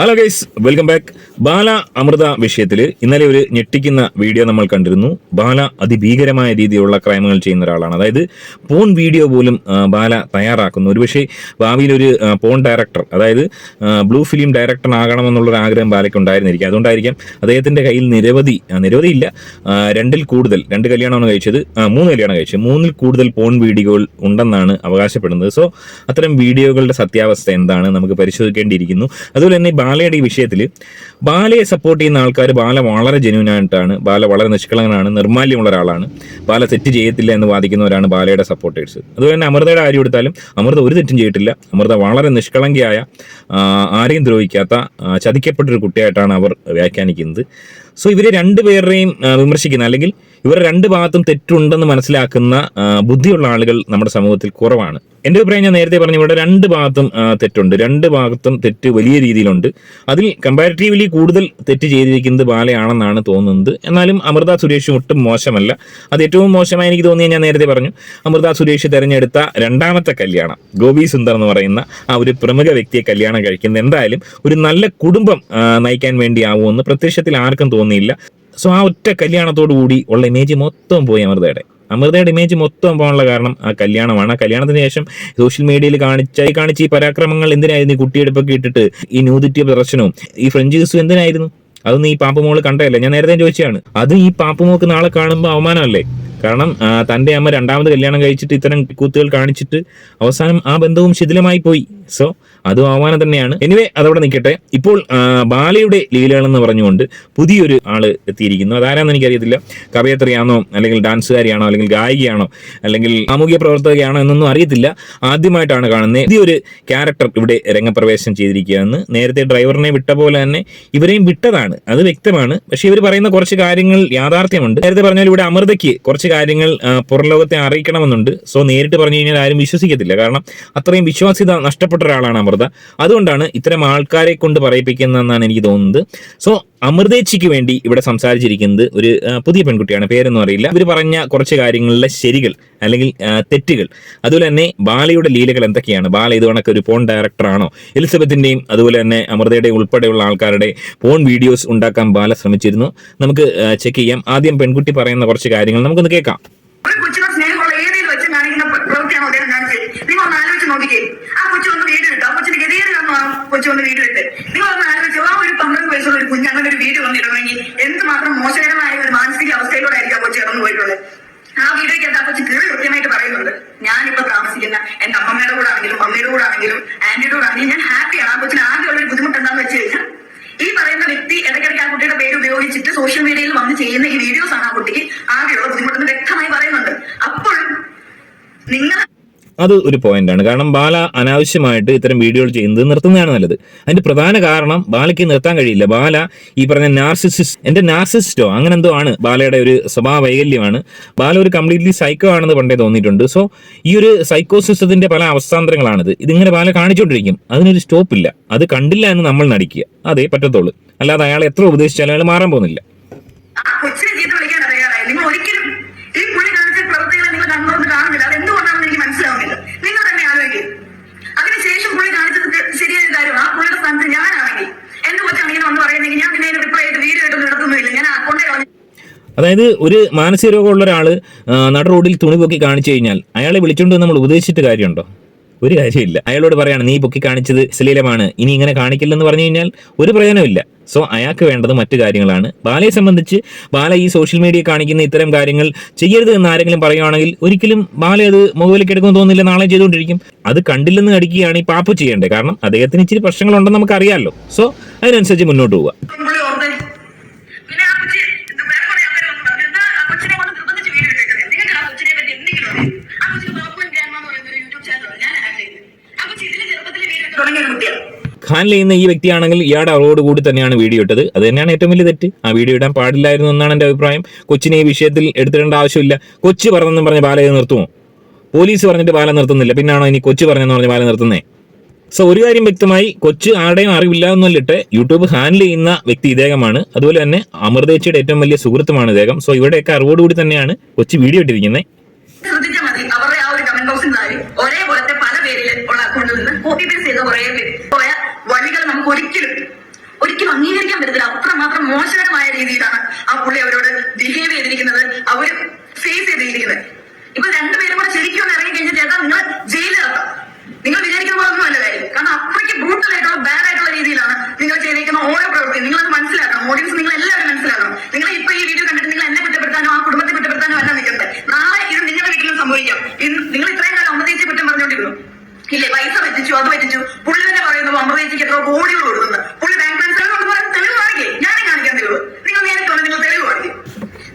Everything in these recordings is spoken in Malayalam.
Hello guys welcome back Bala Amrutha വിഷയത്തിൽ ഇന്നലെ ഒരു ഞെട്ടിക്കുന്ന വീഡിയോ നമ്മൾ കണ്ടിരുന്നു. ബാല അതിഭീകരമായ രീതിയിലുള്ള ക്രൈമുകൾ ചെയ്യുന്ന ഒരാളാണ്. അതായത് പോൺ വീഡിയോ പോലും ബാല തയ്യാറാക്കുന്നു. ഒരുപക്ഷെ ഭാവിയിൽ ഒരു പോൺ ഡയറക്ടർ അതായത് ബ്ലൂ ഫിലിം ഒരു ആഗ്രഹം ബാലയ്ക്ക് ഉണ്ടായിരുന്നിരിക്കും. അതുകൊണ്ടായിരിക്കാം അദ്ദേഹത്തിന്റെ കയ്യിൽ നിരവധി നിരവധി ഇല്ല. രണ്ടിൽ കൂടുതൽ രണ്ട് കല്യാണമാണ് കഴിച്ചത്. മൂന്ന് കല്യാണം കഴിച്ചത്. മൂന്നിൽ കൂടുതൽ പോൺ വീഡിയോകൾ ഉണ്ടെന്നാണ് അവകാശപ്പെടുന്നത്. സോ അത്തരം വീഡിയോകളുടെ സത്യാവസ്ഥ എന്താണ്? നമുക്ക് പരിശോധിക്കേണ്ടിയിരിക്കുന്നു. അതുപോലെ തന്നെ ബാലയുടെ ഈ വിഷയത്തിൽ ബാലയെ സപ്പോർട്ട് ചെയ്യുന്ന ആൾക്കാർ ബാല വളരെ ജെന്യൂൻ ആയിട്ടാണ്. ബാല വളരെ നിഷ്കളങ്കനാണ് നിർമാല്യമുള്ള ഒരാളാണ്. ബാല തെറ്റ് ചെയ്യത്തില്ല എന്ന് വാദിക്കുന്നവരാണ് ബാലയുടെ സപ്പോർട്ടേഴ്സ് അതുപോലെ തന്നെ അമൃതയുടെ കാര്യം എടുത്താലും അമൃത ഒരു തെറ്റും ചെയ്തിട്ടില്ല. അമൃത വളരെ നിഷ്കളങ്കയായ ആരെയും ദ്രോഹിക്കാത്ത ചതിക്കപ്പെട്ടൊരു കുട്ടിയായിട്ടാണ് അവർ വ്യാഖ്യാനിക്കുന്നത്. സോ ഇവരെ രണ്ടുപേരുടെയും വിമർശിക്കുന്ന അല്ലെങ്കിൽ ഇവരുടെ രണ്ട് ഭാഗത്തും തെറ്റുണ്ടെന്ന് മനസ്സിലാക്കുന്ന ബുദ്ധിയുള്ള ആളുകൾ നമ്മുടെ സമൂഹത്തിൽ കുറവാണ്. എന്റെ അഭിപ്രായം ഞാൻ നേരത്തെ പറഞ്ഞു ഇവിടെ രണ്ട് ഭാഗത്തും തെറ്റുണ്ട്. രണ്ട് ഭാഗത്തും തെറ്റ് വലിയ രീതിയിലുണ്ട്. അതിൽ കമ്പാരിറ്റീവ്ലി കൂടുതൽ തെറ്റ് ചെയ്തിരിക്കുന്നത് ബാലയാണെന്നാണ് തോന്നുന്നത്. എന്നാലും അമൃത സുരേഷ് ഒട്ടും മോശമല്ല. അത് ഏറ്റവും മോശമായി എനിക്ക് തോന്നിയ ഞാൻ നേരത്തെ പറഞ്ഞു. അമൃത സുരേഷ് തിരഞ്ഞെടുത്ത രണ്ടാമത്തെ കല്യാണം ഗോപി സുന്ദർ എന്ന് പറയുന്ന ആ ഒരു പ്രമുഖ വ്യക്തിയെ കല്യാണം കഴിക്കുന്നത്. എന്തായാലും ഒരു നല്ല കുടുംബം നയിക്കാൻ വേണ്ടിയാവുമെന്ന് പ്രത്യക്ഷത്തിൽ ആർക്കും തോന്നിയില്ല. സോ ആ ഒറ്റ കല്യാണത്തോടു കൂടി ഉള്ള ഇമേജ് മൊത്തം പോയി അമൃതയുടെ. അമൃതയുടെ ഇമേജ് മൊത്തം പോകാനുള്ള കാരണം ആ കല്യാണമാണ്. ആ കല്യാണത്തിന് ശേഷം സോഷ്യൽ മീഡിയയിൽ കാണിച്ചായി കാണിച്ച ഈ പരാക്രമങ്ങൾ എന്തിനായിരുന്നു ഈ കുട്ടിയെടുപ്പൊക്കെ ഇട്ടിട്ട് ഈ ന്യൂദിറ്റി പ്രദർശനവും? ഈ ഫ്രഞ്ച് കിസും എന്തിനായിരുന്നു? അതൊന്നും ഈ പാപ്പുമോൾ കണ്ടതല്ലേ. ഞാൻ നേരത്തെ ചോദിച്ചതാണ്. അത് ഈ പാപ്പുമോക്ക് നാളെ കാണുമ്പോൾ അവമാനമല്ലേ? കാരണം തന്റെ അമ്മ രണ്ടാമത് കല്യാണം കഴിച്ചിട്ട് ഇത്തരം കൂത്തുകൾ കാണിച്ചിട്ട് അവസാനം ആ ബന്ധവും ശിഥിലമായി പോയി. സോ അതും അവമാനം തന്നെയാണ്. എനിവേ അതവിടെ നിൽക്കട്ടെ. ഇപ്പോൾ ബാലയുടെ ലീലകളെന്ന് പറഞ്ഞുകൊണ്ട് പുതിയൊരു ആൾ എത്തിയിരിക്കുന്നു. അതാരാന്ന് എനിക്കറിയത്തില്ല. കവയത്രിയാണോ അല്ലെങ്കിൽ ഡാൻസുകാരിയാണോ അല്ലെങ്കിൽ ഗായികയാണോ അല്ലെങ്കിൽ സാമൂഹ്യ പ്രവർത്തകയാണോ എന്നൊന്നും അറിയത്തില്ല. ആദ്യമായിട്ടാണ് കാണുന്നത്. പുതിയൊരു ക്യാരക്ടർ ഇവിടെ രംഗപ്രവേശനം ചെയ്തിരിക്കുകയെന്ന് നേരത്തെ ഡ്രൈവറിനെ വിട്ട പോലെ തന്നെ ഇവരെയും വിട്ടതാണ്. അത് വ്യക്തമാണ്. പക്ഷെ ഇവർ പറയുന്ന കുറച്ച് കാര്യങ്ങൾ യാഥാർത്ഥ്യമുണ്ട്. നേരത്തെ പറഞ്ഞാൽ ഇവിടെ അമൃതയ്ക്ക് കുറച്ച് കാര്യങ്ങൾ പുറലോകത്തെ പുറം ലോകത്തെ അറിയിക്കണമെന്നുണ്ട്. സോ നേരിട്ട് പറഞ്ഞു കഴിഞ്ഞാൽ ആരും വിശ്വസിക്കത്തില്ല. കാരണം അത്രയും വിശ്വാസ്യത നഷ്ടപ്പെട്ട ഒരാളാണ് അമൃത. അതുകൊണ്ടാണ് ഇത്തരം ആൾക്കാരെ കൊണ്ട് പറയിപ്പിക്കുന്നതെന്നാണ് എനിക്ക് തോന്നുന്നത്. സോ അമൃതേച്ചിക്ക് വേണ്ടി ഇവിടെ സംസാരിച്ചിരിക്കുന്നത് ഒരു പുതിയ പെൺകുട്ടിയാണ്. പേരൊന്നും അറിയില്ല. ഇവർ പറഞ്ഞ കുറച്ച് കാര്യങ്ങളിലെ ശരികൾ അല്ലെങ്കിൽ തെറ്റുകൾ. അതുപോലെ തന്നെ ബാലയുടെ ലീലകൾ എന്തൊക്കെയാണ്? ബാല ഇത് കണക്ക് ഒരു പോൺ ഡയറക്ടറാണോ എലിസബത്തിന്റെയും അതുപോലെ തന്നെ അമൃതയുടെയും ഉൾപ്പെടെയുള്ള ആൾക്കാരുടെ പോൺ വീഡിയോസ് ഉണ്ടാക്കാൻ ബാല ശ്രമിച്ചിരുന്നു. നമുക്ക് ചെക്ക് ചെയ്യാം. ആദ്യം പെൺകുട്ടി പറയുന്ന കുറച്ച് കാര്യങ്ങൾ നമുക്കൊന്ന് കേൾക്കാം. നിങ്ങൾ ഒന്ന് ആലോചിച്ച് നോക്കിക്കേ. ആ കൊച്ചു ഒന്ന് വീട് ഇട്ടു ആ വീട് വെച്ച്. നിങ്ങൾ ഒന്ന് ആലോചിച്ചു. ആ ഒരു പന്ത്രണ്ട് വയസ്സുള്ള ഒരു കുഞ്ഞ് അങ്ങനെ ഒരു വീട് വന്നിടണമെങ്കിൽ എന്തുമാത്രം മോശകരമായ ഒരു മാനസിക അവസ്ഥയിലൂടെ ആയിരിക്കും കൊച്ചു ഇറന്നു പോയിട്ടുള്ളത്. ആ വീഡിയോയ്ക്ക് എന്താ കൊച്ചു കീറി കൃത്യമായിട്ട് പറയുന്നുണ്ട്. ഞാനിപ്പോ താമസിക്കുന്ന എന്റെ അമ്മമ്മയുടെ കൂടെ ആണെങ്കിലും അമ്മയുടെ കൂടെ ആണെങ്കിലും ആന്റിയുടെ കൂടെ ആണെങ്കിലും ഞാൻ ഹാപ്പിയാണ്. ആ കൊച്ചിന് ആകെയുള്ള ഒരു ബുദ്ധിമുട്ട് എന്താണെന്ന് വെച്ച് കഴിഞ്ഞാൽ ഈ പറയുന്ന വ്യക്തി ഇടയ്ക്കിടയ്ക്ക് ആ കുട്ടിയുടെ പേര് ഉപയോഗിച്ചിട്ട് സോഷ്യൽ മീഡിയയിൽ വന്ന് ചെയ്യുന്ന ഈ വീഡിയോസ് ആണ് ആ കുട്ടിക്ക് ആകെയുള്ള ബുദ്ധിമുട്ടെന്ന് വ്യക്തമായി പറയുന്നുണ്ട്. അപ്പോൾ നിങ്ങൾ അത് ഒരു പോയിന്റാണ് കാരണം ബാല അനാവശ്യമായിട്ട് ഇത്തരം വീഡിയോകൾ ചെയ്യുന്നത് നിർത്തുന്നതാണ് നല്ലത്. അതിന്റെ പ്രധാന കാരണം ബാലയ്ക്ക് നിർത്താൻ കഴിയില്ല. ബാല ഈ പറഞ്ഞ നാർസിസിസ് എന്റെ നാർസിസ്റ്റോ അങ്ങനെ എന്തോ ആണ് ബാലയുടെ ഒരു സ്വഭാവ വൈകല്യമാണ്. ബാല ഒരു കംപ്ലീറ്റ്ലി സൈക്കോ ആണെന്ന് പണ്ടേ തോന്നിയിട്ടുണ്ട്. സോ ഈ ഒരു സൈക്കോസിസത്തിന്റെ പല അവസ്ഥാന്തരങ്ങളാണിത് ഇതിങ്ങനെ ബാല കാണിച്ചുകൊണ്ടിരിക്കും അതിനൊരു സ്റ്റോപ്പ് ഇല്ല. അത് കണ്ടില്ല എന്ന് നമ്മൾ നടിക്കുക. അതേ പറ്റത്തുള്ളൂ. അല്ലാതെ അയാൾ എത്ര ഉപദേശിച്ചാലും അയാൾ മാറാൻ പോകുന്നില്ല ആ കൊച്ചിനെ ചീത്ത വിളിക്കാൻ അറിയാറായി നിങ്ങൾ ഒരിക്കലും ഈ പുള്ളി കാണിച്ച പ്രവൃത്തികളെ നിങ്ങൾ കണ്ണുകൊണ്ട് കാണുന്നില്ല അത് എന്തുകൊണ്ടാണെന്ന് എനിക്ക് മനസ്സിലാവുന്നില്ല നിങ്ങൾ തന്നെ ആലോചിക്കും അതിനുശേഷം പുള്ളി കാണിച്ചത് തെ- ശരിയായ കാര്യമാണ് ആ പുള്ളിയുടെ സ്ഥാനത്ത് ഞാനാണെങ്കിൽ എന്റെ കൊച്ചാണെങ്കിൽ വന്ന് പറയുന്നെങ്കിൽ ഞാൻ പിന്നെ അതിന് റിപ്ലൈ ആയിട്ട് വീഡിയോ ആയിട്ടൊന്നും നടത്തുന്നില്ല ഞാൻ കൊണ്ടേ കളഞ്ഞു അതായത് ഒരു മാനസിക രോഗമുള്ള ഒരാൾ നട റോഡിൽ തുണി പൊക്കി കാണിച്ചു കഴിഞ്ഞാൽ അയാളെ വിളിച്ചുകൊണ്ട് നമ്മൾ ഉപദേശിച്ചിട്ട് കാര്യമുണ്ടോ? ഒരു കാര്യമില്ല. അയാളോട് പറയാണ് നീ പൊക്കി കാണിച്ചത് ശ്ലീലമാണ് ഇനി ഇങ്ങനെ കാണിക്കില്ലെന്ന് പറഞ്ഞു കഴിഞ്ഞാൽ ഒരു പ്രയോജനമില്ല സോ അയാൾക്ക് വേണ്ടത് മറ്റു കാര്യങ്ങളാണ്. ബാലയെ സംബന്ധിച്ച് ബാല ഈ സോഷ്യൽ മീഡിയ കാണിക്കുന്ന ഇത്തരം കാര്യങ്ങൾ ചെയ്യരുത് എന്ന് ആരെങ്കിലും പറയുവാണെങ്കിൽ ഒരിക്കലും ബാല അത് മുകളിലേക്ക് എടുക്കുമെന്ന് തോന്നുന്നില്ല നാളെ ചെയ്തുകൊണ്ടിരിക്കും. അത് കണ്ടില്ലെന്ന് അടിക്കുകയാണ് ഈ പാപ്പു ചെയ്യേണ്ടത്. കാരണം അദ്ദേഹത്തിന് ഇച്ചിരി പ്രശ്നങ്ങളുണ്ടെന്ന് നമുക്ക് അറിയാമല്ലോ സോ അതിനനുസരിച്ച് മുന്നോട്ട് പോവുക. തുടങ്ങിയ ഒരു കുട്ടിയാണ്. ഖാൻ ചെയ്യുന്ന ഈ വ്യക്തിയാണെങ്കിൽ ഇയാളുടെ അവളോട് കൂടി തന്നെയാണ് വീഡിയോ ഇട്ടത്. അത് തന്നെയാണ് ഏറ്റവും വലിയ തെറ്റ്. ആ വീഡിയോ ഇടാൻ പാടില്ലായിരുന്നു എന്നാണ് എന്റെ അഭിപ്രായം. കൊച്ചിനെ ഈ വിഷയത്തിൽ എടുത്തിടേണ്ട ആവശ്യമില്ല. കൊച്ചു പറഞ്ഞെന്നും പറഞ്ഞ് ബാലയെ നിർത്തുമോ? പോലീസ് പറഞ്ഞിട്ട് ബാല നിർത്തുന്നില്ല. പിന്നാണോ ഇനി കൊച്ചു പറഞ്ഞെന്ന് പറഞ്ഞ് ബാല നിർത്തുന്നേ? സോ ഒരു കാര്യം വ്യക്തമായി കൊച്ച് ആരുടെയും അറിവില്ല എന്നല്ലിട്ട് യൂട്യൂബ് ഹാൻഡിൽ ചെയ്യുന്ന വ്യക്തി ഇദ്ദേഹമാണ്. അതുപോലെ തന്നെ അമൃതേച്ചിയുടെ ഏറ്റവും വലിയ സുഹൃത്തുമാണ് ഇദ്ദേഹം. സോ ഇവിടെയൊക്കെ അറിവോടുകൂടി തന്നെയാണ് കൊച്ചു വീഡിയോ ഇട്ടിരിക്കുന്നത്. അവരുടെ ആ ഒരു കമന്റ് ബോക്സിൽ ഒരേപോലത്തെ പല പേരിൽ അക്കൗണ്ടിൽ നിന്ന് കോപ്പി ചെയ്ത കുറെ പോയ വഴികൾ നമുക്ക് ഒരിക്കലും ഒരിക്കലും അംഗീകരിക്കാൻ പറ്റത്തില്ല. അത്രമാത്രം മോശകരമായ രീതിയിലാണ് ആ പുള്ളി അവരോട് ബിഹേവ് ചെയ്തിരിക്കുന്നത് അവർ ഫേസ് ചെയ്തിരിക്കുന്നത്. ഇപ്പൊ രണ്ടുപേരും കൂടെ ശരിക്കും ഒന്ന് ഇറങ്ങി കഴിഞ്ഞാൽ ചേട്ടാ നിങ്ങൾ ജയിലിലാക്കാം നിങ്ങൾ വിചാരിക്കുന്ന പോലെ ഒന്നുമല്ല കാര്യം. കാരണം അത്രയ്ക്ക് ബ്രൂട്ടൽ ആയിട്ടുള്ള ബാഡ് ആയിട്ടുള്ള രീതിയിലാണ് നിങ്ങൾ ചെയ്തിരിക്കുന്ന ഓരോ പ്രവൃത്തി നിങ്ങൾ അത് മനസ്സിലാക്കണം. ഓഡിയൻസ് നിങ്ങൾ എല്ലാവരും മനസ്സിലാക്കണം. നിങ്ങൾ ഇപ്പൊ ഈ വീഡിയോ കണ്ടിട്ട് നിങ്ങൾ എന്നെ കുറ്റപ്പെടുത്താനോ ആ കുടുംബത്തെ കുറ്റപ്പെടുത്താനോ അല്ല നിൽക്കുന്നത്. നാളെ ഇത് നിങ്ങളുടെ വീട്ടിലും സംഭവിക്കാം ഇന്ന് നിങ്ങൾ ഇത്രയും കാലം അമ്മതേച്ചി കുറ്റം പറഞ്ഞുകൊണ്ടിരുന്നു ഇല്ലേ പൈസ പറ്റിച്ചു അത് പറ്റിച്ചു. പുള്ളി തന്നെ പറയുന്നു അമ്മതേച്ചിക്ക് എത്ര കോടികൾ കൊടുക്കുന്നത് പുള്ളി ബാങ്ക് ട്രാൻസ്ഫർ കൊണ്ട് പറയാൻ തെളിവ് കാണിക്കേ ഞാനേ കാണിക്കാൻ തെളിവ് നിങ്ങൾ നേരിട്ട് വന്ന് നിങ്ങൾ തെളിവ് കാണിക്കും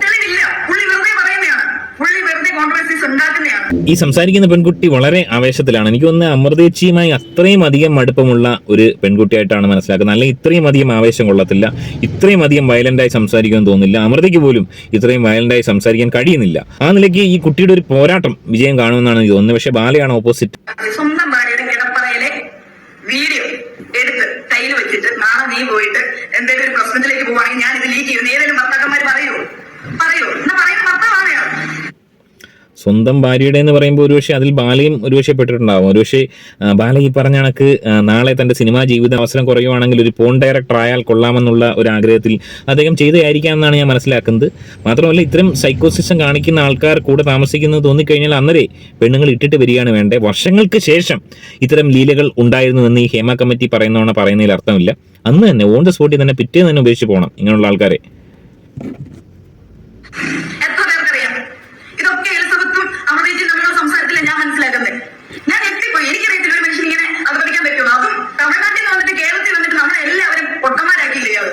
തെളിവില്ല പുള്ളി വെറുതെ പറയുന്നതാണ് പുള്ളി വെറുതെ കോൺട്രവേഴ്സീസ് ഉണ്ടാക്കുന്നതാണ് ഈ സംസാരിക്കുന്ന പെൺകുട്ടി വളരെ ആവേശത്തിലാണ്. എനിക്ക് തോന്നുന്നത് അമൃതേച്ചിയുമായി അത്രയും അധികം മടുപ്പമുള്ള ഒരു പെൺകുട്ടിയായിട്ടാണ് മനസ്സിലാക്കുന്നത്. അല്ലെങ്കിൽ ഇത്രയും അധികം ആവേശം കൊള്ളത്തില്ല ഇത്രയും അധികം വയലന്റായി സംസാരിക്കുമെന്ന് തോന്നുന്നില്ല അമൃതയ്ക്ക് പോലും ഇത്രയും വയലന്റായി സംസാരിക്കാൻ കഴിയുന്നില്ല. ആ നിലയ്ക്ക് ഈ കുട്ടിയുടെ ഒരു പോരാട്ടം വിജയം കാണുമെന്നാണ് എനിക്ക് തോന്നുന്നത്. പക്ഷേ ബാലയാണ് ഓപ്പോസിറ്റ് സ്വന്തം വീഡിയോ വെച്ചിട്ട് നാളെ നീ പോയിട്ട് എന്തെങ്കിലും പ്രശ്നത്തിലേക്ക് പോവാണെങ്കിൽ ഞാൻ ഇത് ലീക്ക് ചെയ്യുന്നു. ഏതെങ്കിലും ഭർത്താക്കന്മാർ പറയൂ? പറയൂ? എന്നാ ഞാൻ സ്വന്തം ഭാര്യയുടെ എന്ന് പറയുമ്പോൾ ഒരുപക്ഷെ അതിൽ ബാലയും ഒരുപക്ഷെ പെട്ടിട്ടുണ്ടാവും. ഒരുപക്ഷെ ബാല ഈ പറഞ്ഞ കണക്ക് നാളെ തന്റെ സിനിമാ ജീവിത അവസരം കുറയുവാണെങ്കിൽ ഒരു പോൺ ഡയറക്ടർ ആയാൽ കൊള്ളാമെന്നുള്ള ഒരു ആഗ്രഹത്തിൽ അദ്ദേഹം ചെയ്തതായിരിക്കാം എന്നാണ് ഞാൻ മനസ്സിലാക്കുന്നത്. മാത്രമല്ല ഇത്തരം സൈക്കോസിസം കാണിക്കുന്ന ആൾക്കാർ കൂടെ താമസിക്കുന്നത് തോന്നിക്കഴിഞ്ഞാൽ അന്നേരെ പെണ്ണുങ്ങൾ ഇട്ടിട്ട് വരികയാണ് വേണ്ടത്. വർഷങ്ങൾക്ക് ശേഷം ഇത്തരം ലീലകൾ ഉണ്ടായിരുന്നുവെന്ന് ഈ ഹേമ കമ്മിറ്റി പറയുന്നതാണ് പറയുന്നതിൽ അർത്ഥമില്ല. അന്ന് തന്നെ ഓൺ ദ സ്പോട്ടിൽ തന്നെ പിറ്റേന്ന് തന്നെ ഉപേക്ഷിച്ച് പോകണം ഇങ്ങനെയുള്ള ആൾക്കാരെ എത്ര പേർക്കറിയാം ഇതൊക്കെ എലിസബത്തും അമൃതേച്ചും തമ്മിലുള്ള സംസാരത്തില ഞാൻ മനസ്സിലാക്കുന്നത് ഞാൻ എത്തിപ്പോയി എനിക്കറിയത്തില്ല ഒരു മനുഷ്യൻ ഇങ്ങനെ അവതരിപ്പിക്കാൻ പറ്റുള്ളൂ അതും തമിഴ്നാട്ടിൽ നിന്ന് വന്നിട്ട് കേരളത്തിൽ വന്നിട്ട് നമ്മളെ എല്ലാവരും പൊട്ടന്മാരാക്കിയില്ലേ ഇയാൾ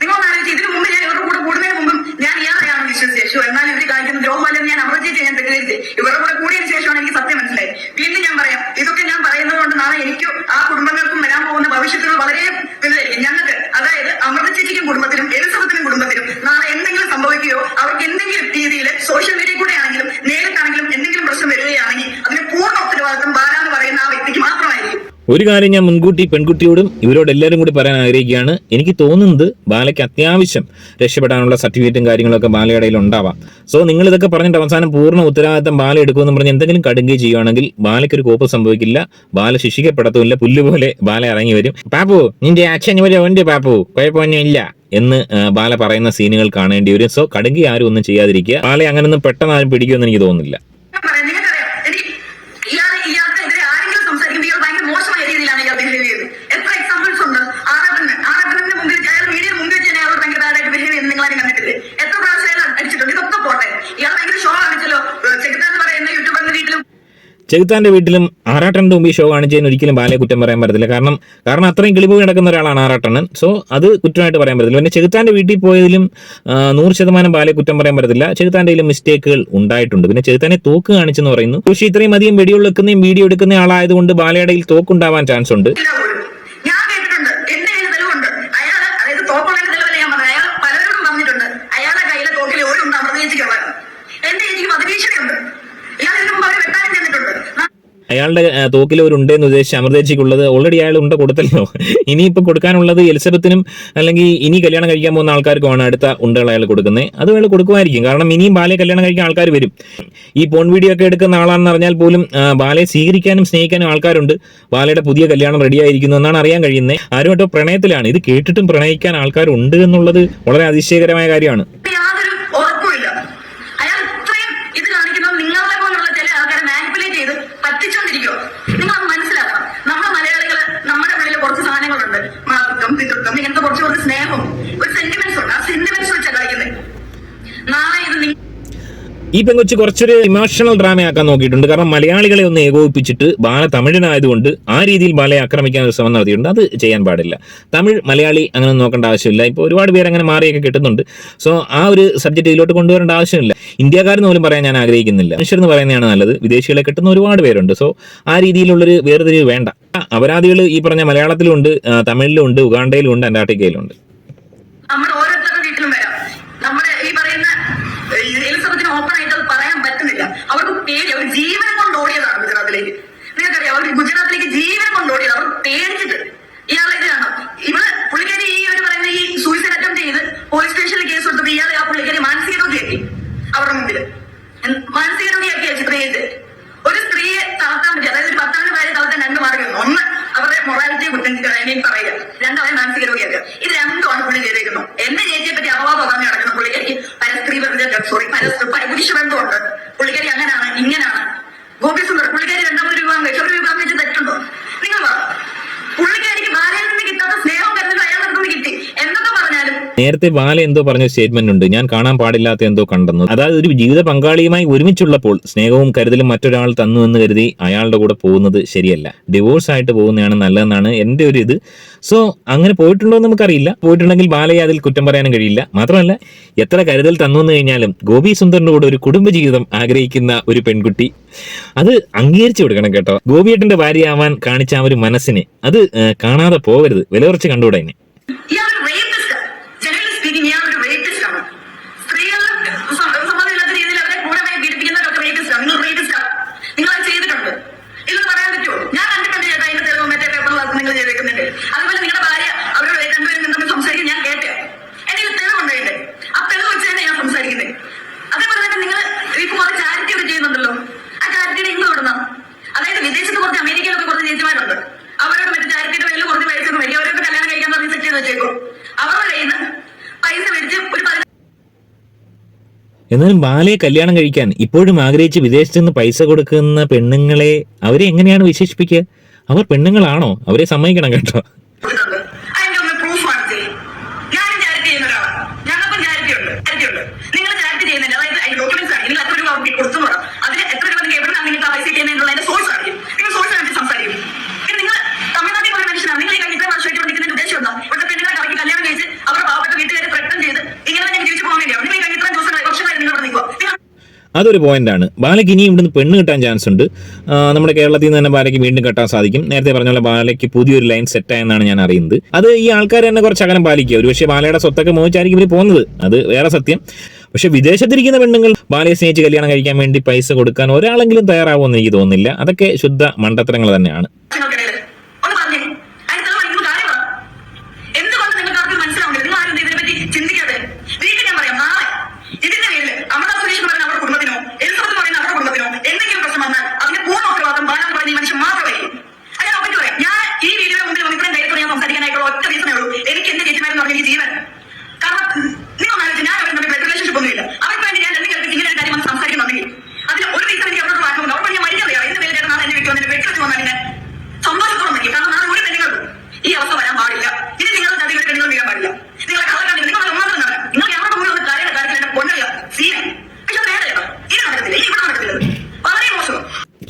നിങ്ങൾ ഒന്ന് ആലോചിച്ച് ഇതിനു മുമ്പ് ഞാൻ ഇവരുടെ കൂടെ കൂടുന്നതിന് മുമ്പും ഞാൻ ഇയാളെയാണ് വിശ്വസിച്ചത് ശോ എന്നാൽ ഇവർ കാണിക്കുന്ന ദ്രോഹമല്ലെന്ന് ഞാൻ അമൃതേച്ചെ ഞാൻ തെറ്റിദ്ധരിച്ച് ഇവരുടെ കൂടെ കൂടിയതിനു ശേഷമാണ് എനിക്ക് സത്യം മനസ്സിലായത് വീണ്ടും ഞാൻ പറയാം ഇതൊക്കെ ഞാൻ പറയുന്നത് കൊണ്ട് നാളെ എനിക്കും ആ കുടുംബങ്ങൾക്കും വരാൻ പോകുന്ന ഭവിഷ്യത്തുകൾ വളരെ വലുതായിരിക്കും ഞങ്ങൾക്ക് അതായത് അമൃത ചേച്ചിക്കും കുടുംബത്തിനും എലിസബത്തിനും കുടുംബത്തിനും നാളെ എന്തെങ്കിലും സംഭവിക്കുകയോ അവർക്ക് എന്തെങ്കിലും രീതിയിൽ സോഷ്യൽ മീഡിയ കൂടെ ആണെങ്കിലും നേരിട്ടാണെങ്കിലും എന്തെങ്കിലും പ്രശ്നം വരികയാണെങ്കിൽ അതിന് പൂർണ ഉത്തരവാദിത്വം ബാലാന്ന് പറയുന്ന ആ വ്യക്തിക്ക് മാത്രമായിരിക്കും ഒരു കാര്യം ഞാൻ മുൻകൂട്ടി പെൺകുട്ടിയോടും ഇവരോട് എല്ലാവരും കൂടി പറയാൻ ആഗ്രഹിക്കുകയാണ്. എനിക്ക് തോന്നുന്നത് ബാലയ്ക്ക് അത്യാവശ്യം രക്ഷപ്പെടാനുള്ള സർട്ടിഫിക്കറ്റും കാര്യങ്ങളൊക്കെ ബാലയുടെ ഉണ്ടാവാം. സോ നിങ്ങൾ ഇതൊക്കെ പറഞ്ഞിട്ട് അവസാനം പൂർണ ഉത്തരവാദിത്തം ബാല എടുക്കുമെന്ന് പറഞ്ഞ് എന്തെങ്കിലും കടുങ്ങുകയും ചെയ്യുകയാണെങ്കിൽ ബാലയ്ക്ക് ഒരു കോപ്പ് സംഭവിക്കില്ല. ബാല ശിക്ഷിക്കപ്പെടത്തുമില്ല. പുല്ലുപോലെ ബാല ഇറങ്ങി വരും. പാപ്പു നിന്റെ അച്ഛൻ വരെ ഉണ്ട് പാപ്പു. കുഴപ്പമൊന്നും ഇല്ല എന്ന് ബാല പറയുന്ന സീനുകൾ കാണേണ്ടി വരും. സോ കടുങ്കി ആരും ഒന്നും ചെയ്യാതിരിക്കുക. ബാല അങ്ങനൊന്നും പെട്ടെന്ന് ആരും പിടിക്കുമെന്ന് എനിക്ക് തോന്നുന്നില്ല ഞാൻ പറയാം നിങ്ങൾക്കറിയാം എനിക്ക് ഇയാൾ ഇയാൾക്കെതിരെ ആരെങ്കിലും സംസാരിക്കുമ്പോൾ ഇയാൾ ഭയങ്കര മോശമായ രീതിയിലാണ് ഇയാൾ ബിഹേവ് ചെയ്യുന്നത് എത്ര എക്സാമ്പിൾസ് ഉണ്ട് ആറാട്ടന് ആറാട്ടന്റെ മുമ്പിൽ അയാൾ മീഡിയ മുമ്പിൽ വെച്ച് തന്നെ അയാൾ ഭയങ്കര ബാഡായിട്ട് ബിഹേവ് ചെയ്യുന്നത് നിങ്ങൾ ആരും കണ്ടിട്ടില്ലേ എത്ര പ്രാവശ്യം അയാൾ അടിച്ചിട്ടുണ്ട് ഇതൊക്കെ പോട്ടെ ഇയാൾ ഭയങ്കര ഷോ കാണിച്ചല്ലോ ചെകുത്താന്ന് പറയുന്ന യൂട്യൂബറിന്റെ വീട്ടിലും ചെകുത്താന്റെ വീട്ടിലും ആറാട്ടന്റെ മുമ്പ് ഷോ കാണിച്ചതിന് ഒരിക്കലും ബാലയെ കുറ്റം പറയാൻ പറ്റത്തില്ല. കാരണം കാരണം അത്രയും കിളിപോയി നടക്കുന്ന ഒരാളാണ് ആറാട്ടണ്ണൻ. സോ അത് കുറ്റമായിട്ട് പറയാൻ പറ്റത്തില്ല. പിന്നെ ചെകുത്താന്റെ വീട്ടിൽ പോയതിലും നൂറ് ശതമാനം ബാലയെ കുറ്റം പറയാൻ പറ്റത്തില്ല. ചെകുത്താന്റെ മിസ്റ്റേക്കുകൾ ഉണ്ടായിട്ടുണ്ട്. പിന്നെ ചെകുത്താനെ തോക്ക് കാണിച്ചെന്ന് പറയുന്നു. പക്ഷേ ഇത്രയും അധികം വെടിയുള്ളക്കുന്നതും വീഡിയോ എടുക്കുന്ന ആളായതുകൊണ്ട് ബാലയുടെ തോക്കുണ്ടാവാൻ ചാൻസ് ഉണ്ട് ഇല്ല പോലും ഞാൻ കേട്ടിട്ടുണ്ട് എന്റെ കയ്യിൽ തെളിവുണ്ട് അയാൾ അതായത് തോക്കുള്ളതിന്റെ തെളിവല്ല ഞാൻ പറഞ്ഞത് അയാൾ പലരോടും പറഞ്ഞിട്ടുണ്ട് അയാളുടെ കയ്യിലെ തോക്കിൽ ഒരു ഉണ്ട് അമൃത ചേച്ചിക്കുള്ളത് എന്റെ ചേച്ചിക്ക് വധഭീഷണിയുണ്ട് ഇയാൾ ഇതിനു മുമ്പ് അവരെ വെട്ടാനും ചെന്നിട്ടുണ്ട് ന- അയാളുടെ തോക്കിൽ ഒരു ഉണ്ടെന്ന് ഉദ്ദേശിച്ച് അമൃതേച്ചിക്കുള്ളത് ഓൾറെഡി അയാൾ ഉണ്ട കൊടുത്തല്ലോ. ഇനിയിപ്പോൾ കൊടുക്കാനുള്ളത് എലിസബത്തിനും അല്ലെങ്കിൽ ഇനി കല്യാണം കഴിക്കാൻ പോകുന്ന ആൾക്കാർക്കുമാണ് അടുത്ത ഉണ്ടകൾ അയാൾ കൊടുക്കുന്നത്. അത് അയാൾ കൊടുക്കുമായിരിക്കും. കാരണം ഇനിയും ബാലയെ കല്യാണം കഴിക്കാൻ ആൾക്കാർ വരും. ഈ പോൺ വീഡിയോ ഒക്കെ എടുക്കുന്ന ആളാണെന്ന് അറിഞ്ഞാൽ പോലും ബാലയെ സ്വീകരിക്കാനും സ്നേഹിക്കാനും ആൾക്കാരുണ്ട്. ബാലയുടെ പുതിയ കല്യാണം റെഡി ആയിരിക്കുന്നു എന്നാണ് അറിയാൻ കഴിയുന്നത്. ആരുമായിട്ടോ പ്രണയത്തിലാണ്. ഇത് കേട്ടിട്ടും പ്രണയിക്കാൻ ആൾക്കാരുണ്ട് എന്നുള്ളത് വളരെ അതിശയകരമായ കാര്യമാണ് യാതൊരു ഉറപ്പുമില്ല അയാൾ ഇത്രയും ഇത് കാണിക്കുന്നത് നിങ്ങളെ പോലുള്ള ചില ആൾക്കാരെ മാനിപ്പുലേറ്റ് ചെയ്ത് പറ്റിച്ചോണ്ടിരിക്കുവോ നിങ്ങൾ അത് മനസ്സിലാക്കണം നമ്മുടെ മലയാളികൾ നമ്മുടെ ഉള്ളിൽ കുറച്ച് സാധനങ്ങളുണ്ട് മാതൃത്വം പിതൃത്വം നാളെ ഈ പെങ്കൊച്ച് കുറച്ചൊരു ഇമോഷണൽ ഡ്രാമയാക്കാൻ നോക്കിയിട്ടുണ്ട്. കാരണം മലയാളികളെ ഒന്ന് ഏകോപിപ്പിച്ചിട്ട് ബാല തമിഴിനായതുകൊണ്ട് ആ രീതിയിൽ ബാലയെ ആക്രമിക്കാൻ ഒരു ശ്രമം നടത്തിയിട്ടുണ്ട്. അത് ചെയ്യാൻ പാടില്ല. തമിഴ് മലയാളി അങ്ങനെ നോക്കേണ്ട ആവശ്യമില്ല. ഇപ്പോൾ ഒരുപാട് പേര് അങ്ങനെ മാറിയൊക്കെ കിട്ടുന്നുണ്ട്. സോ ആ ഒരു സബ്ജക്റ്റ് ഇതിലോട്ട് കൊണ്ടുവരേണ്ട ആവശ്യമില്ല. ഇന്ത്യക്കാരെന്ന് പോലും പറയാൻ ഞാൻ ആഗ്രഹിക്കുന്നില്ല. മനുഷ്യർ എന്ന് പറയുന്നതാണ് നല്ലത്. വിദേശികളെ കിട്ടുന്ന ഒരുപാട് പേരുണ്ട്. സോ ആ രീതിയിലുള്ളൊരു വേർതിരിവ് വേണ്ട. അപരാധികൾ ഈ പറഞ്ഞ മലയാളത്തിലും ഉണ്ട് തമിഴിലും ഉണ്ട് ഉഗാണ്ടയിലും ഉണ്ട് അന്റാർട്ടിക്കയിലും ഉണ്ട് വീട്ടിലും വരാം. നമ്മൾ ഈ പറയുന്ന ഓപ്പൺ പറയാൻ പറ്റുന്നില്ല. അവർക്ക് ജീവൻ ഗുജറാത്തിലേക്ക്. ജീവൻ അവർ ഈ ഒരു പറയുന്ന ഈ ചെയ്ത് പോലീസ് സ്റ്റേഷനിൽ കേസ് മാനസിക രോഗിയാക്കി മാനസിക രോഗിയാക്കിയ ചിത്രീകരിച്ച് ഒരു സ്ത്രീയെ തളർത്താൻ പറ്റി അതായത് ഒരു ഭർത്താവിന്റെ മൊറാലിറ്റിയെ കുറ്റം പറയുക. രണ്ട് അവരെ മാനസിക രോഗിയാക്കുക ഇത് എന്റെ ചേച്ചിയെ പറ്റി അപവാദം പറഞ്ഞു നടക്കുന്ന. പുള്ളിക്കാരിക്ക് പരസ്ത്രീ സോറി പരസ്ത്രീ പുരുഷ ബന്ധമുണ്ട് പുള്ളിക്കാരി അങ്ങനാണ് ഇങ്ങനാണ്. ഗോപി സുന്ദർ പുള്ളിക്കാരി രണ്ടാമത് വിവാഹം കഴിച്ചു ഒരു വിവാഹം കഴിച്ച് തെറ്റുണ്ടോ നിങ്ങൾ പറ പുള്ളിക്കാരിക്ക് ഭാര്യയിൽ നിന്ന് കിട്ടാത്ത സ്നേഹവും കരുതലും അയാളുടെ അടുത്ത് നിന്ന് കിട്ടി എന്തൊക്കെ പറഞ്ഞാലും നേരത്തെ ബാല എന്തോ പറഞ്ഞ സ്റ്റേറ്റ്മെന്റ് ഉണ്ട്. ഞാൻ കാണാൻ പാടില്ലാത്ത എന്തോ കണ്ടെന്നു. അതായത് ഒരു ജീവിത പങ്കാളിയുമായി ഒരുമിച്ചുള്ളപ്പോൾ സ്നേഹവും കരുതലും മറ്റൊരാൾ തന്നു എന്ന് കരുതി അയാളുടെ കൂടെ പോകുന്നത് ശരിയല്ല. ഡിവോഴ്സ് ആയിട്ട് പോകുന്നതാണ് നല്ലതെന്നാണ് എന്റെ ഒരു ഇത്. സോ അങ്ങനെ പോയിട്ടുണ്ടോ എന്ന് നമുക്കറിയില്ല. പോയിട്ടുണ്ടെങ്കിൽ ബാലയെ അതിൽ കുറ്റം പറയാനും കഴിയില്ല. മാത്രമല്ല എത്ര കരുതൽ തന്നു എന്ന് കഴിഞ്ഞാലും ഗോപി സുന്ദറിന്റെ കൂടെ ഒരു കുടുംബ ജീവിതം ആഗ്രഹിക്കുന്ന ഒരു പെൺകുട്ടി അത് അംഗീകരിച്ചു കൊടുക്കണം കേട്ടോ. ഗോപിയേട്ടന്റെ ഭാര്യയാവാൻ കാണിച്ച ആ ഒരു മനസ്സിനെ അത് കാണാതെ പോകരുത്. വില കുറച്ച് കണ്ടുകൂടെ അതിനെ ഇയാൾ റേപ്പിസ്റ്റ് ജനറലി സ്പീക്കിംഗ് ഇയാൾ ഒരു റേപ്പിസ്റ്റ് ആണ് സ്ത്രീകളുടെ സമ്മതമില്ലാത്ത രീതിയിൽ അവരെ ക്രൂരമായി പീഡിപ്പിക്കുന്ന ഒരു റേപ്പിസ്റ്റ് ആണ് നിങ്ങൾ റേപ്പിസ്റ്റ് ആണ് നിങ്ങൾ അത് ചെയ്തിട്ടുണ്ട് ഇല്ലെന്ന് പറയാൻ പറ്റുമോ ഞാൻ കണ്ടിട്ടുണ്ട് ചേട്ടാ അതിന്റെ തെളിവ് മറ്റേ പേപ്പറിനകത്ത് നിങ്ങൾ ചെയ്തേക്കുന്നുണ്ട് അതുപോലെ നിങ്ങളുടെ ഭാര്യ അവരോട് രണ്ടുപേരും തമ്മിൽ സംസാരിക്കും ഞാൻ കേട്ടെ എന്റെ കയ്യിൽ തെളിവുണ്ട് അതിന്റെ ആ തെളിവ് വെച്ച് തന്നെ ഞാൻ സംസാരിക്കുന്നത് അതേപോലെ തന്നെ നിങ്ങൾ ഇപ്പൊ കുറെ ചാരിറ്റി ഒക്കെ ചെയ്യുന്നുണ്ടല്ലോ ആ ചാരിറ്റിയുടെ ഇന്ന് വിടുന്ന അതായത് വിദേശത്ത് കുറച്ച് അമേരിക്കയിലൊക്കെ കുറച്ച് ചേച്ചിമാരുണ്ട് അവരോട് മറ്റേ ചാരിറ്റിയുടെ പേരിൽ കുറച്ച് പൈസ ഒന്നും വലിയ അവരൊക്കെ കല്യാണം കഴിക്കാൻ പറഞ്ഞ് സെറ്റ് ചെയ്ത് വെച്ചേക്കും അവരുടെ കയ്യിൽ നിന്ന് പൈസ മേടിച്ച് ഒരു എന്നാലും ബാലയെ കല്യാണം കഴിക്കാൻ ഇപ്പോഴും ആഗ്രഹിച്ച് വിദേശത്ത് നിന്ന് പൈസ കൊടുക്കുന്ന പെണ്ണുങ്ങളെ അവരെ എങ്ങനെയാണ് വിശേഷിപ്പിക്കുക? അവർ പെണ്ണുങ്ങളാണോ? അവരെ സമ്മതിക്കണം കേട്ടോ കൊടുത്തിട്ടുണ്ട് അതിന്റെ ഒന്ന് പ്രൂഫാണ് ചെയ്യും ഞാനും ചാരിറ്റി ചെയ്യുന്ന ഒരാളാണ് ഞങ്ങൾക്കും ചാരിറ്റി ഉണ്ട് ചാരിറ്റി ഉണ്ട് നിങ്ങൾ ചാരിറ്റി ചെയ്യുന്നില്ല അതായത് അതിന്റെ ഡോക്യുമെന്റ്സ് ആണ് നിങ്ങൾ എത്ര രൂപ അവർക്ക് കൊടുത്തു പറ അതിന് എത്ര രൂപ നിങ്ങൾക്ക് എവിടെയാണ് നിങ്ങൾക്ക് ആ പൈസ ചെയ്യുന്നതിനുള്ള അതിന്റെ സോഴ്സ് ആയിരിക്കും നിങ്ങൾ സോഴ്സ് കാണിച്ച് സംസാരിക്കും പിന്നെ നിങ്ങൾ തമിഴ്നാട്ടിൽ പോയ മനുഷ്യനാണ് നിങ്ങൾ ഈ കഴിഞ്ഞ ഇത്ര വർഷമായിട്ട് പഠിക്കുന്നതിന്റെ ഉദ്ദേശം എന്താ ഇവിടുത്തെ പെണ്ണുങ്ങളെ കറക്കി കല്യാണം കഴിച്ച് അവരുടെ പാവപ്പെട്ട വീട്ടുകാരെ പ്രയത്നം ചെയ്ത് ഇങ്ങനെ തന്നെ ജീവിച്ചു പോകാൻ വേണ്ടിയാണ് നിങ്ങൾ ഈ കഴിഞ്ഞ ഇത്രയും ദിവസങ്ങളായി വർഷമായി നിങ്ങൾ ഇവിടെ നിൽക്കുക നിങ്ങൾ അതൊരു പോയിന്റാണ് ബാലയ്ക്ക് ഇനിയും ഇവിടുന്ന് പെണ്ണ് കിട്ടാൻ ചാൻസ് ഉണ്ട്. നമ്മുടെ കേരളത്തിൽ നിന്ന് തന്നെ ബാലയ്ക്ക് വീണ്ടും കെട്ടാൻ സാധിക്കും. നേരത്തെ പറഞ്ഞ പോലെ ബാലയ്ക്ക് പുതിയൊരു ലൈൻ സെറ്റ് ആയെന്നാണ് ഞാൻ അറിയുന്നത്. അത് ഈ ആൾക്കാർ തന്നെ കുറച്ച് അകലം പാലിക്കുക. ഒരുപക്ഷെ ബാലയുടെ സ്വത്തൊക്കെ മോഹിച്ചായിരിക്കും ഇവർ പോകുന്നത്. അത് വേറെ സത്യം. പക്ഷെ വിദേശത്തിരിക്കുന്ന പെണ്ണുങ്ങൾ ബാലയെ സ്നേഹിച്ച് കല്യാണം കഴിക്കാൻ വേണ്ടി പൈസ കൊടുക്കാൻ ഒരാളെങ്കിലും തയ്യാറാവുമെന്ന് എനിക്ക് തോന്നുന്നില്ല. അതൊക്കെ ശുദ്ധ മണ്ടത്തരങ്ങൾ തന്നെയാണ്. ወደ ቤት ይበል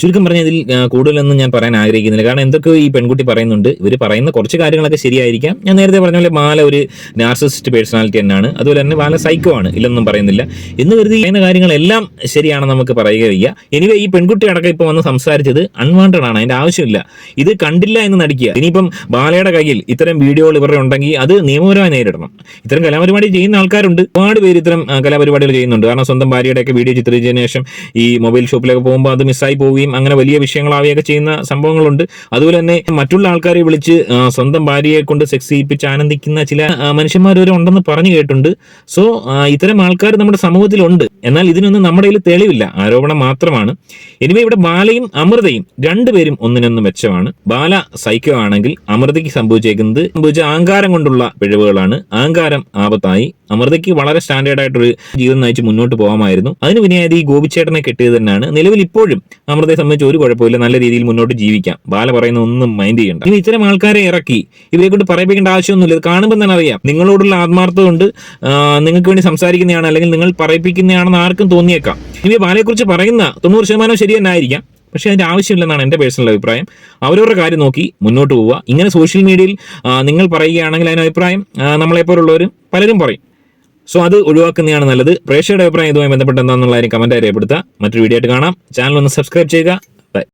ചുരുക്കം പറഞ്ഞ ഇതിൽ കൂടുതലൊന്നും ഞാൻ പറയാൻ ആഗ്രഹിക്കുന്നില്ല. കാരണം എന്തൊക്കെയോ ഈ പെൺകുട്ടി പറയുന്നുണ്ട്. ഇവർ പറയുന്ന കുറച്ച് കാര്യങ്ങളൊക്കെ ശരിയായിരിക്കാം. ഞാൻ നേരത്തെ പറഞ്ഞ പോലെ ബാല ഒരു നാർസിസ്റ്റ് പേഴ്സണാലിറ്റി തന്നെയാണ്. അതുപോലെ തന്നെ ബാല സൈക്കോ ആണ്. ഇല്ലൊന്നും പറയുന്നില്ല. എന്ന് കരുതി ചെയ്യുന്ന കാര്യങ്ങളെല്ലാം ശരിയാണെന്ന് നമുക്ക് പറയുക വയ്യ. എനിവേ ഈ പെൺകുട്ടി അടക്കം ഇപ്പോൾ വന്ന് സംസാരിച്ചത് അൺവാണ്ടഡ് ആണ്. അതിന്റെ ആവശ്യമില്ല. ഇത് കണ്ടില്ല എന്ന് നടിക്കുക. ഇനിയിപ്പം ബാലയുടെ കയ്യിൽ ഇത്തരം വീഡിയോകൾ ഇവരുടെ ഉണ്ടെങ്കിൽ അത് നിയമപരമായി നേരിടണം. ഇത്തരം കലാപരിപാടി ചെയ്യുന്ന ആൾക്കാരുണ്ട്. ഒരുപാട് പേര് ഇത്തരം കലാപരിപാടികൾ ചെയ്യുന്നുണ്ട്. കാരണം സ്വന്തം ഭാര്യയുടെയൊക്കെ വീഡിയോ ചിത്രീകരിച്ചതിന് ശേഷം ഈ മൊബൈൽ ഷോപ്പിലൊക്കെ പോകുമ്പോൾ അത് മിസ്സായി പോവുകയും അങ്ങനെ വലിയ വിഷയങ്ങളാവുകയൊക്കെ ചെയ്യുന്ന സംഭവങ്ങളുണ്ട്. അതുപോലെ തന്നെ മറ്റുള്ള ആൾക്കാരെ വിളിച്ച് സ്വന്തം ഭാര്യയെ കൊണ്ട് സെക്സ് ചെയ്യിപ്പിച്ച് ആനന്ദിക്കുന്ന ചില മനുഷ്യന്മാർ വരെ ഉണ്ടെന്ന് പറഞ്ഞു കേട്ടിട്ടുണ്ട്. സോ ഇത്തരം ആൾക്കാർ നമ്മുടെ സമൂഹത്തിലുണ്ട്. എന്നാൽ ഇതിനൊന്നും നമ്മുടെ കയ്യിൽ തെളിവില്ല. ആരോപണം മാത്രമാണ്. എനിവേ ഇവിടെ ബാലയും അമൃതയും രണ്ടുപേരും ഒന്നിനൊന്നും മെച്ചമാണ്. ബാല സൈക്കോ ആണെങ്കിൽ അമൃതയ്ക്ക് സംഭവിച്ചേക്കുന്നത് സംഭവിച്ച ആങ്കാരം കൊണ്ടുള്ള പിഴവുകളാണ്. ആങ്കാരം ആപത്തായി. അമൃതയ്ക്ക് വളരെ സ്റ്റാൻഡേർഡ് ആയിട്ടൊരു ജീവിതം നയിച്ച് മുന്നോട്ട് പോകാമായിരുന്നു. അതിന് പിന്നെ ഈ ഗോപിച്ചേട്ടനെ കെട്ടിയത് തന്നെയാണ്. നിലവിൽ ഇപ്പോഴും അമൃതയെ സംബന്ധിച്ച് ഒരു കുഴപ്പമില്ല. നല്ല രീതിയിൽ മുന്നോട്ട് ജീവിക്കാം. ബാല പറയുന്ന ഒന്നും മൈൻഡ് ചെയ്യണ്ട. ഇനി ഇത്തരം ആൾക്കാരെ ഇറക്കി. ഇവരെ കൊണ്ട് പറയിപ്പിക്കേണ്ട ആവശ്യമൊന്നുമില്ല. ഇത് കാണുമ്പോൾ തന്നെ അറിയാം. നിങ്ങളോടുള്ള ആത്മാർത്ഥത കൊണ്ട് നിങ്ങൾക്ക് വേണ്ടി സംസാരിക്കുന്നതാണ് അല്ലെങ്കിൽ നിങ്ങൾ പറയിപ്പിക്കുന്നതാണെന്ന് ആർക്കും തോന്നിയേക്കാം. ഇനി ബാലയെക്കുറിച്ച് പറയുന്ന തൊണ്ണൂറ് ശതമാനം ശരി തന്നെ ആയിരിക്കാം. പക്ഷേ അതിന്റെ ആവശ്യമില്ലെന്നാണ് എന്റെ പേഴ്സണൽ അഭിപ്രായം. അവരവരുടെ കാര്യം നോക്കി മുന്നോട്ട് പോവുക. ഇങ്ങനെ സോഷ്യൽ മീഡിയയിൽ നിങ്ങൾ പറയുകയാണെങ്കിൽ അതിന് അഭിപ്രായം ആ, നമ്മളെപ്പോലുള്ളവരും പലരും പറയും. സോ അത് ഒഴിവാക്കുന്നതാണ് നല്ലത്. പ്രേക്ഷകരുടെ അഭിപ്രായം ഇതുമായി ബന്ധപ്പെട്ട് കാര്യം കമന്റ് രേഖപ്പെടുത്തുക. മറ്റൊരു വീഡിയോ ആയിട്ട് കാണാം. ചാനൽ ഒന്ന് സബ്സ്ക്രൈബ് ചെയ്യുക.